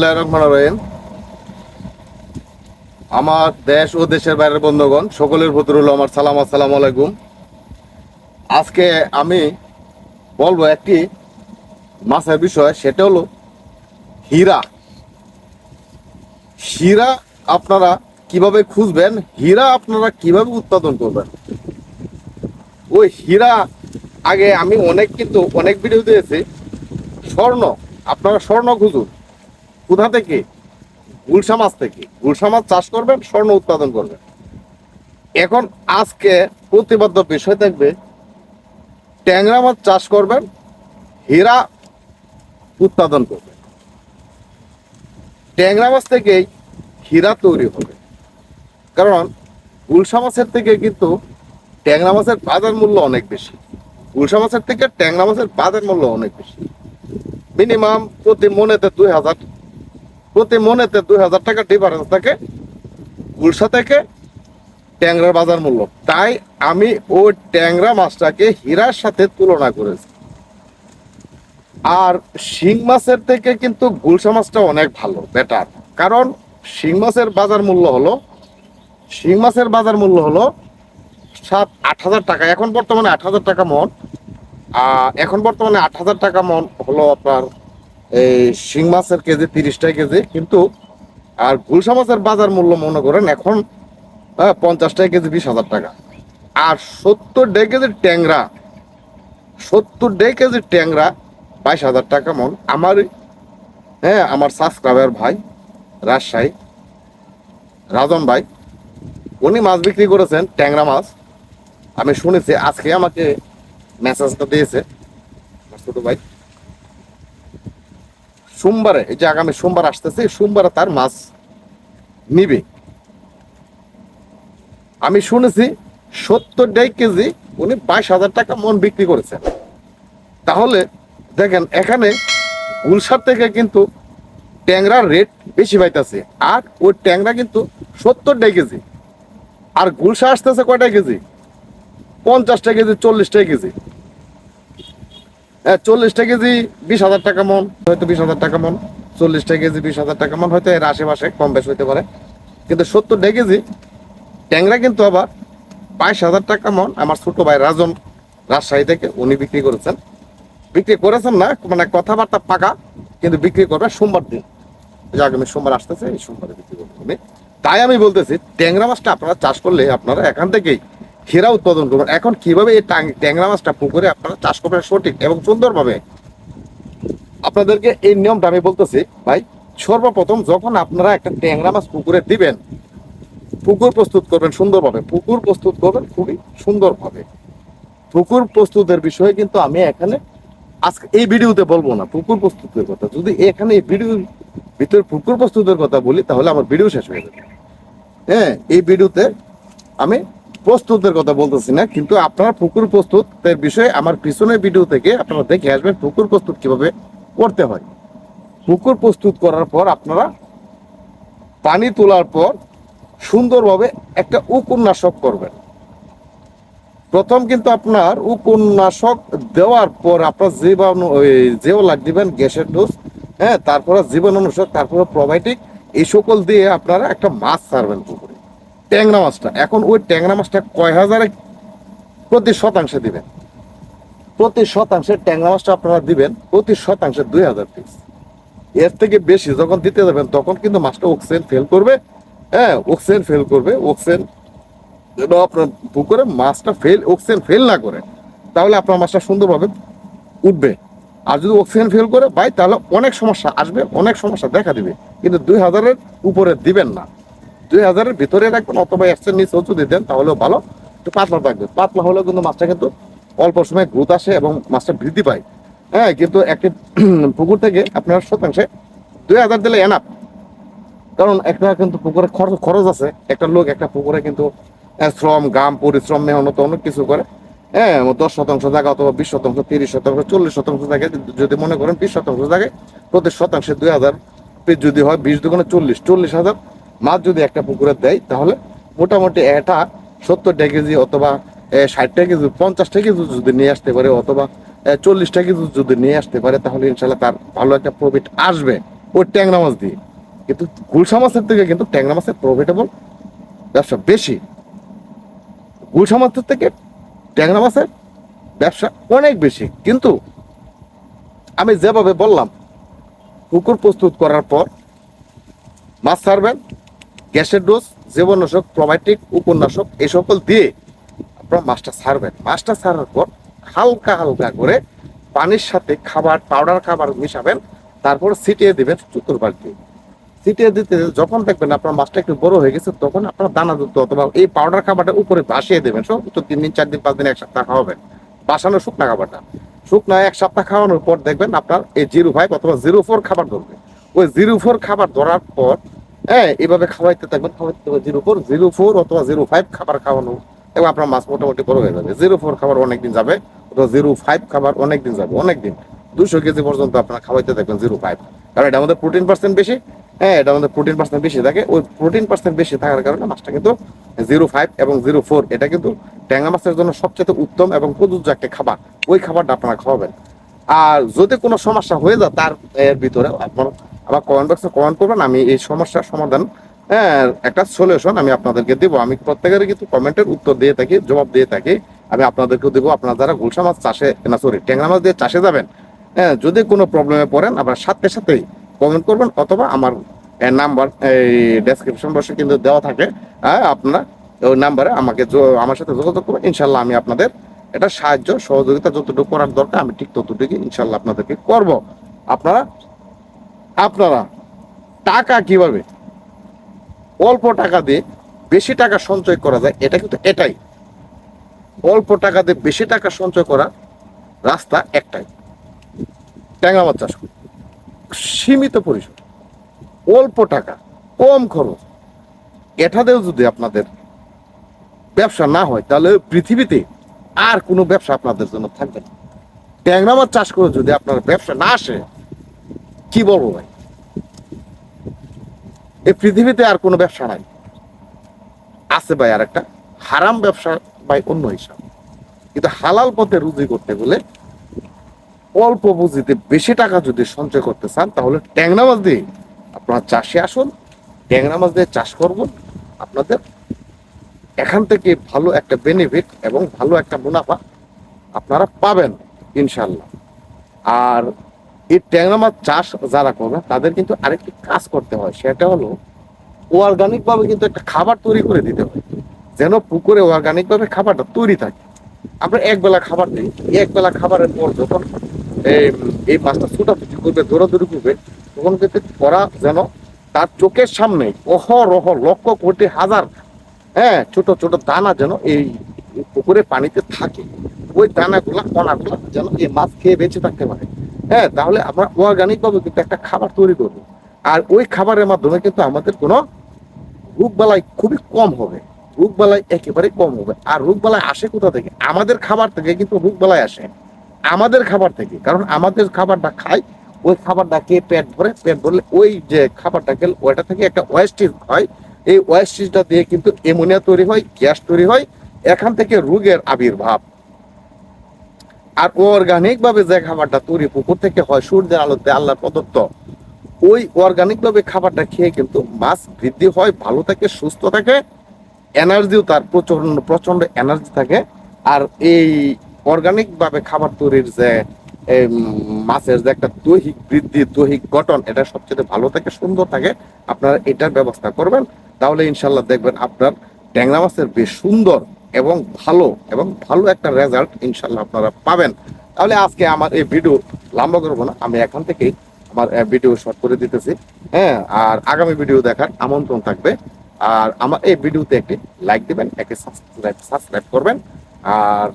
বিসমিল্লাহ রহমান রহিম। আমার দেশ ও দেশের বাইরের বন্ধুগণ, সকলের প্রতি রইল আমার সালাম, আসসালামু আলাইকুম। আজকে আমি বলব একটি মাছের বিষয়, সেটা হলো হীরা। হীরা আপনারা কীভাবে খুঁজবেন, হীরা আপনারা কীভাবে উৎপাদন করবেন? ওই হীরা, আগে আমি অনেক কিন্তু অনেক ভিডিও দিয়েছি। স্বর্ণ, আপনারা স্বর্ণ খুঁজুন। কোথা থেকে গুলশা মাছ থেকে। গুলশা মাছ চাষ করবেন, স্বর্ণ উৎপাদন করবেন। এখন আজকে প্রতিবদ্ধ বিষয় থাকবে, ট্যাংরা মাছ চাষ করবেন, হীরা উৎপাদন করবেন। ট্যাংরা মাছ থেকেই হীরা তৈরি হবে। কারণ গুলশা মাছের থেকে কিন্তু ট্যাংরা মাছের বাজার মূল্য অনেক বেশি। গুলশা মাছের থেকে ট্যাংরা মাছের বাজার মূল্য অনেক বেশি। মিনিমাম প্রতি মনেতে দুই হাজার প্রতি মনেতে দুই হাজার টাকা ডিফারেন্স থাকে, গুলশা থেকে ট্যাংরার বাজার মূল্য। তাই আমি ওই ট্যাংরা মাছটাকে হীরার সাথে তুলনা করেছি। আর শিং মাছের থেকে কিন্তু গুলশা মাছটা অনেক ভালো বেটার কারণ শিং মাছের বাজার মূল্য হলো, শিং মাছের বাজার মূল্য হলো সাত, আট হাজার টাকা। এখন বর্তমানে আট হাজার টাকা মন। এখন বর্তমানে আট হাজার টাকা মন হলো আপনার এই শিং মাছের কেজি তিরিশ টাকা কেজি কিন্তু আর গুলশা মাছের বাজার মূল্য মনে করেন এখন হ্যাঁ, পঞ্চাশ টাকা কেজি বিশ হাজার টাকা। আর সত্তর ডে কেজি ট্যাংরা সত্তর ডে কেজি ট্যাংরা বাইশ হাজার টাকা মন। আমার হ্যাঁ আমার সাবস্ক্রাইবার ভাই রাজশাহী রাজন ভাই উনি মাছ বিক্রি করেছেন ট্যাংরা মাছ। আমি শুনেছি আজকে আমাকে মেসেজটা দিয়েছে ছোট ভাই। সোমবারে, এই যে আগামী সোমবার আসতেছে সোমবারে তার মাছ নিবে। আমি শুনেছি সত্তর দেড় কেজি উনি বাইশ হাজার টাকা মন বিক্রি করেছেন। তাহলে দেখেন, এখানে গুলশার থেকে কিন্তু ট্যাংরার রেট বেশি পাইতেছে, আর ওই ট্যাংরা কিন্তু সত্তর টাকা কেজি, আর গুলশা আসতেছে কয়টা কেজি? পঞ্চাশটা কেজি চল্লিশটা কেজি। চল্লিশটা কেজি বিশ হাজার টাকা মন, হয়তো বিশ হাজার টাকা মন। চল্লিশটা কেজি বিশ হাজার টাকা মন, হয়তো এর আশেপাশে কম বেশ হইতে পারে। কিন্তু সত্তরটা কেজি ট্যাংরা কিন্তু আবার বাইশ হাজার টাকা মন। আমার ছোট ভাই রাজন রাজশাহী থেকে উনি বিক্রি করেছেন। বিক্রি করেছেন না মানে কথাবার্তা পাকা, কিন্তু বিক্রি করবে সোমবার দিন। যে আগামী সোমবার আসতেছে, এই সোমবারে বিক্রি করবে তাই আমি বলতেছি, ট্যাংরা মাছটা আপনারা চাষ করলে আপনারা এখান থেকেই হীরা উৎপাদন করবেন। এখন কীভাবে এই ট্যাংরা মাছটা পুকুরে আপনারা চাষ করবেন সঠিক এবং সুন্দরভাবে? আপনাদেরকে এই নিয়মটা আমি বলতেছি, ভাই, সর্বপ্রথম যখন আপনারা একটা ট্যাংরা মাছ পুকুরে দিবেন, পুকুর প্রস্তুত করবেন সুন্দরভাবে। পুকুর প্রস্তুত করবেন খুবই সুন্দরভাবে। পুকুর প্রস্তুতের বিষয়ে কিন্তু আমি এখানে আজকে এই ভিডিওতে বলব না, পুকুর প্রস্তুতের কথা। যদি এখানে এই ভিডিও ভিতরে পুকুর প্রস্তুতের কথা বলি, তাহলে আমার ভিডিও শেষ হয়ে যাবে। হ্যাঁ এই ভিডিওতে আমি প্রস্তুতের কথা বলতেছি না, কিন্তু আপনার পুকুর প্রস্তুতের বিষয়ে আমার পিছনের ভিডিও থেকে আপনারা দেখে আসবেন পুকুর প্রস্তুত কীভাবে করতে হয়। পুকুর প্রস্তুত করার পর আপনারা পানি তোলার পর সুন্দরভাবে একটা উপন্যাসক করবেন। প্রথম কিন্তু আপনার উপন্যাসক দেওয়ার পর আপনার জীবাণু যেও লাগ দিবেন, গ্যাসের ডোজ হ্যাঁ তারপরে জীবাণুনাশক, তারপরে প্রোবায়োটিক এই সকল দিয়ে আপনারা একটা মাছ ছাড়বেন পুকুরে। ট্যাংরা মাছটা। এখন ওই ট্যাংরা মাছটা কয় হাজারে প্রতি শতাংশে দিবেন? প্রতি শতাংশে ট্যাংরা মাছটা আপনারা দিবেন, প্রতি শতাংশে দুই হাজার পিস এর থেকে বেশি যখন দিতে যাবেন, তখন কিন্তু মাছটা অক্সিজেন ফেল করবে। হ্যাঁ অক্সিজেন ফেল করবে অক্সিজেন যেন আপনার পুকুরে মাছটা ফেল অক্সিজেন ফেল না করে, তাহলে আপনার মাছটা সুন্দরভাবে উঠবে। আর যদি অক্সিজেন ফেল করে, ভাই, তাহলে অনেক সমস্যা আসবে, অনেক সমস্যা দেখা দিবে। কিন্তু দুই হাজারের উপরে দিবেন না। দুই হাজারের ভিতরে রাখবেন, অথবা একশো নিচেও যদি দেন তাহলেও ভালো। একটু পাতলা থাকবে। পাতলা হলেও কিন্তু মাছটা কিন্তু অল্প সময় গ্রোথ আসে এবং মাছটা বৃদ্ধি পায়। হ্যাঁ কিন্তু একটি পুকুর থেকে আপনার শতাংশে দুই হাজার দিলে এনাফ কারণ একটা কিন্তু পুকুরে খরচ খরচ আছে। একটা লোক একটা পুকুরে কিন্তু শ্রম গাম পরিশ্রম, মেহনত অনেক কিছু করে। হ্যাঁ দশ শতাংশ জায়গা অথবা বিশ শতাংশ, তিরিশ শতাংশ, চল্লিশ শতাংশ জায়গায় যদি মনে করেন বিশ শতাংশ থাকে, প্রতি শতাংশে দুই হাজার যদি হয় বিশ দুগুণে চল্লিশ চল্লিশ হাজার। মাছ যদি একটা পুকুরে দেয়, তাহলে মোটামুটি এটা সত্তর টাকা কেজি অথবা ষাট টাকা কেজি পঞ্চাশ টাকা কেজি যদি নিয়ে আসতে পারে অথবা চল্লিশ টাকা কেজি যদি নিয়ে আসতে পারে, তাহলে ইনশাল্লাহ তার ভালো একটা প্রফিট আসবে ওই ট্যাংরা মাছ দিয়ে। কিন্তু গুলশা মাছের থেকে কিন্তু ট্যাংরা মাছের প্রফিটেবল ব্যবসা বেশি। গুলশা মাছের থেকে ট্যাংরা মাছের ব্যবসা অনেক বেশি। কিন্তু আমি যেভাবে বললাম, পুকুর প্রস্তুত করার পর মাছ ছাড়বেন গ্যাসের ডোজ জীবনাশক প্রোবায়োটিক উপন্যাসক, এই সকল দিয়ে আপনারা মাছটা ছাড়বেন। মাছটা ছাড়ার পর হালকা হালকা করে পানির সাথে খাবার পাউডার খাবার মিশাবেন, তারপর ছিটিয়ে দেবেন চতুর্বার দিয়ে ছিটিয়ে দিতে যখন দেখবেন আপনার মাছটা একটু বড় হয়ে গেছে, তখন আপনার দানাযুক্ত অথবা এই পাউডার খাবারটা উপরে ভাসিয়ে দেবেন। সর্বোচ্চ তিন দিন, চার দিন, পাঁচ দিন এক সপ্তাহ খাওয়াবেন। বাসানো শুকনা খাবারটা। শুকনা এক সপ্তাহ খাওয়ানোর পর দেখবেন আপনার এই জিরো ফাইভ অথবা জিরো ফোর খাবার ধরবে। ওই জিরো ফোর খাবার ধরার পর হ্যাঁ এইভাবে খাওয়াইতে থাকবেন খাওয়াইতে থাকবেন জিরো ফোর জিরো ফোর অথবা জিরো ফাইভ খাবার খাওয়ানো। এবং আপনার মাছ মোটামুটি বড় হয়ে যাবে। জিরো ফোর খাবার অনেকদিন যাবে, অথবা জিরো ফাইভ খাবার অনেকদিন যাবে, অনেকদিন। দুশো কেজি পর্যন্ত আপনারা খাওয়াইতে থাকবেন জিরো ফাইভ কারণ এটা আমাদের প্রোটিন পার্সেন্ট বেশি। হ্যাঁ এটা আমাদের প্রোটিন পার্সেন্ট বেশি থাকে। ওই প্রোটিন পার্সেন্ট বেশি থাকার কারণে মাছটা কিন্তু জিরো ফাইভ এবং জিরো ফোর এটা কিন্তু ট্যাংরা মাছের জন্য সবচেয়ে উত্তম এবং প্রযোজ্য একটা খাবার। ওই খাবারটা আপনারা খাওয়াবেন। আর যদি কোনো সমস্যা হয়ে যায়, তার এর ভিতরে আপনার আবার কমেন্ট বক্সে কমেন্ট করবেন, আমি এই সমস্যার সমাধান হ্যাঁ একটা সলিউশন আমি আপনাদেরকে দেবো। আমি প্রত্যেকের কিন্তু কমেন্টের উত্তর দিয়ে থাকি, জবাব দিয়ে থাকি। আমি আপনাদেরকেও দেবো, আপনারা যারা গুলশা মাছ চাষে, না সরি ট্যাংরা মাছ দিয়ে চাষে যাবেন হ্যাঁ যদি কোনো প্রবলেমে পড়েন আপনার সাথে সাথেই কমেন্ট করবেন, অথবা আমার নাম্বার এই ডেসক্রিপশন বক্সে কিন্তু দেওয়া থাকে হ্যাঁ আপনারা ওই নাম্বারে আমাকে আমার সাথে যোগাযোগ করবেন। ইনশাল্লাহ আমি আপনাদের এটা সাহায্য, সহযোগিতা যতটুকু করার দরকার, আমি ঠিক ততটুকু ইনশাল্লাহ আপনাদেরকে করব। আপনারা আপনারা টাকা কীভাবে অল্প টাকা দিয়ে বেশি টাকা সঞ্চয় করা যায়, এটা কিন্তু এটাই। অল্প টাকা দিয়ে বেশি টাকা সঞ্চয় করা রাস্তা একটাই। ট্যাংরা মাছ চাষ করুন সীমিত পরিসর। অল্প টাকা, কম খরচ। এটাতেও যদি আপনাদের ব্যবসা না হয়, তাহলে পৃথিবীতে আর কোনো ব্যবসা আপনাদের জন্য থাকবে না। ট্যাংরা মাছ চাষ করে যদি আপনার ব্যবসা না আসে কি বলব ভাই? এই পৃথিবীতে আর কোনো ব্যবসা নাই। আছে ভাই আর একটা হারাম ব্যবসা ভাই অন্য হিসাব। কিন্তু হালাল পথে রুজি করতে গেলে অল্প পুঁজিতে বেশি টাকা যদি সঞ্চয় করতে চান, তাহলে ট্যাংরা মাছ দিয়ে আপনারা চাষে আসুন ট্যাংরা মাছ দিয়ে চাষ করবেন আপনাদের এখান থেকে ভালো একটা বেনিফিট এবং ভালো একটা মুনাফা আপনারা পাবেন ইনশাল্লাহ আর এই ট্যাংরা মাছ চাষ যারা করবে তাদের কিন্তু আরেকটি কাজ করতে হয়, সেটা হলো অর্গানিক ভাবে কিন্তু একটা খাবার তৈরি করে দিতে হয়, যেন পুকুরে অর্গানিক ভাবে খাবারটা তৈরি থাকে। আমরা এক বেলা খাবার দিই এক বেলা খাবারের পর যখন এই এই মাছটা ছুটাছুটি করবে, দৌড়াদৌড়ি করবে, তখন কিন্তু করা যেন তার চোখের সামনে অহরহ লক্ষ কোটি হাজার হ্যাঁ ছোট ছোট দানা যেন এই পুকুরে পানিতে থাকে। ওই দানাগুলা কণাগুলা যেন এই মাছ খেয়ে বেঁচে থাকতে পারে। হ্যাঁ তাহলে আমরা অর্গানিক ভাবে কিন্তু একটা খাবার তৈরি করব। আর ওই খাবারের মাধ্যমে কিন্তু আমাদের কোনো রোগ বালাই খুবই কম হবে। রোগ বালাই একেবারে কম হবে। আর রোগ বালাই আসে কোথা থেকে? আমাদের খাবার থেকে কিন্তু রোগ বালাই আসে। আমাদের খাবার থেকে। কারণ আমাদের খাবারটা খাই, ওই খাবারটা খেয়ে পেট ভরে, পেট ভরলে ওই যে খাবারটা খেলে, ওইটা থেকে একটা ওয়েস্টেজ হয়। এই ওয়েস্টেজটা দিয়ে কিন্তু এমোনিয়া তৈরি হয় গ্যাস তৈরি হয়। এখান থেকে রোগের আবির্ভাব। আর অর্গানিক ভাবে যে খাবারটা তৈরি পুকুর থেকে হয়, সূর্যের আলোতে আল্লাহর প্রদত্ত, ওই অর্গানিক ভাবে খাবারটা খেয়ে কিন্তু মাছ বৃদ্ধি হয়, ভালো থাকে, সুস্থ থাকে, এনার্জিও তার প্রচণ্ড প্রচণ্ড এনার্জি থাকে। আর এই অর্গানিক ভাবে খাবার তৈরির যে মাছের যে একটা দৈহিক বৃদ্ধি, দৈহিক গঠন, এটা সবচেয়ে ভালো থাকে, সুন্দর থাকে, আপনারা এটার ব্যবস্থা করবেন। তাহলে ইনশাল্লাহ দেখবেন আপনার ট্যাংরা মাছের বেশ সুন্দর এবং ভালো এবং ভালো একটা রেজাল্ট ইনশাল্লাহ আপনারা পাবেন। তাহলে আজকে আমার এই ভিডিও লম্বা করব না, আমি এখান থেকেই আমার ভিডিও শর্ট করে দিতেছি। হ্যাঁ আর আগামী ভিডিও দেখার আমন্ত্রণ থাকবে। আর আমার এই ভিডিওতে একটি লাইক দিবেন একে সাবস্ক্রাইব সাবস্ক্রাইব করবেন। আর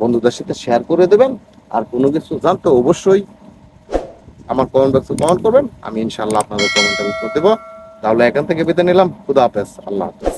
বন্ধুদের সাথে শেয়ার করে দেবেন। আর কোনো কিছু জানতে অবশ্যই আমার কমেন্ট বক্সে কমেন্ট করবেন। আমি ইনশাল্লাহ আপনাদের কমেন্টের উত্তর দেবো। তাহলে এখান থেকে বিদায় নিলাম। খুদা হাফেজ। আল্লাহ হাফেজ।